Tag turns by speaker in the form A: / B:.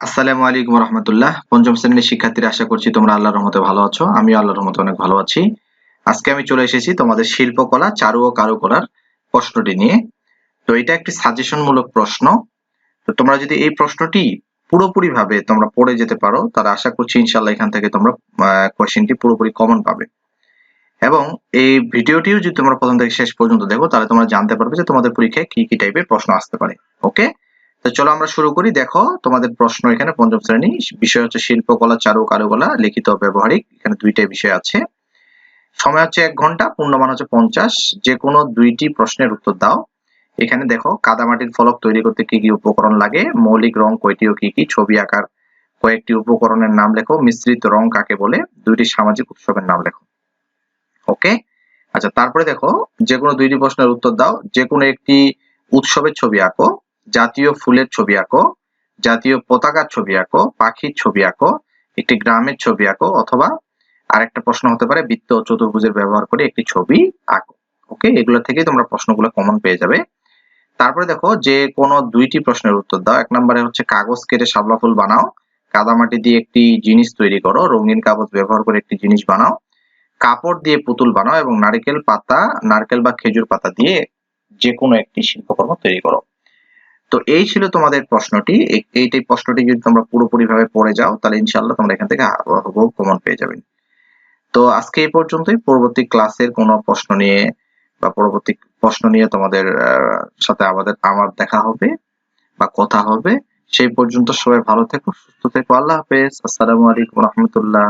A: আসসালামু আলাইকুম রহমতুল্লাহ। পঞ্চম শ্রেণির শিক্ষার্থীরা, আশা করছি তোমরা আল্লাহর রহমতে ভালো আছো। আমি আল্লাহর রহমতে অনেক ভালো আছি। আজকে আমি চলে এসেছি তোমাদের শিল্পকলা, চারু ও কারুকলার প্রশ্নটি নিয়ে। তো এটা একটি সাজেশন মূলক প্রশ্ন। তো তোমরা যদি এই প্রশ্নটি পুরোপুরি ভাবে তোমরা পড়ে যেতে পারো, তাহলে আশা করছি ইনশাল্লাহ এখান থেকে তোমরা কোয়েশ্চেনটি পুরোপুরি কমন পাবে। এবং এই ভিডিওটিও যদি তোমরা প্রথম থেকে শেষ পর্যন্ত দেখো, তাহলে তোমরা জানতে পারবে যে তোমাদের পরীক্ষায় কি কি টাইপের প্রশ্ন আসতে পারে। ওকে তো চলো আমরা শুরু করি। দেখো, তোমাদের প্রশ্ন এখানে পঞ্চম শ্রেণি। বিষয় হচ্ছে শিল্পকলা চারু কারুকলা লিখিত ব্যবহারিক। এখানে দুইটাই বিষয় আছে। সময় হচ্ছে এক ঘণ্টা, পূর্ণমান হচ্ছে পঞ্চাশ। যে কোনো দুইটি প্রশ্নের উত্তর দাও। এখানে দেখো, কাদামাটির ফলক তৈরি করতে কি কি উপকরণ লাগে? মৌলিক রং কয়টি ও কি কি? ছবি আঁকার কয়েকটি উপকরণের নাম লেখো। মিশ্রিত রং কাকে বলে? দুইটি সামাজিক উৎসবের নাম লেখো। ওকে? আচ্ছা তারপরে দেখো যে কোনো দুইটি প্রশ্নের উত্তর দাও। যে কোনো একটি উৎসবের ছবি আঁকো। জাতীয় ফুলের ছবি আঁকো, জাতীয় পতাকার ছবি আঁকো, পাখির ছবি আঁকো, একটি গ্রামের ছবি আঁকো অথবা আরেকটা প্রশ্ন হতে পারে, বৃত্ত ও চতুর্ভুজের ব্যবহার করে একটি ছবি আঁকো। ওকে? এগুলো থেকে তোমরা প্রশ্নগুলো কমন পেয়ে যাবে। তারপরে দেখো যে কোনো দুইটি প্রশ্নের উত্তর দাও। এক নম্বরে হচ্ছে, কাগজ কেটে শাপলা ফুল বানাও। কাদামাটি দিয়ে একটি জিনিস তৈরি করো, রঙিন কাগজ ব্যবহার করে একটি জিনিস বানাও। কাপড় দিয়ে পুতুল বানাও এবং নারকেল পাতা, নারকেল বা খেজুর পাতা দিয়ে যে কোনো একটি শিল্পকর্ম তৈরি করো। তো এই ছিল তোমাদের প্রশ্নটি। এইটাই প্রশ্নটি যদি তোমরা পুরোপুরি ভাবে পড়ে যাও, তাহলে ইনশাল্লাহ তোমরা এখান থেকে কমন পেয়ে যাবে। তো আজকে এই পর্যন্তই। পরবর্তী ক্লাসের কোনো প্রশ্ন নিয়ে বা পরবর্তী প্রশ্ন নিয়ে তোমাদের সাথে আমাদের, আমার দেখা হবে বা কথা হবে। সেই পর্যন্ত সবাই ভালো থেকো, সুস্থ থেকো। আল্লাহ হাফেজ। আসসালামু আলাইকুম রহমতুল্লাহ।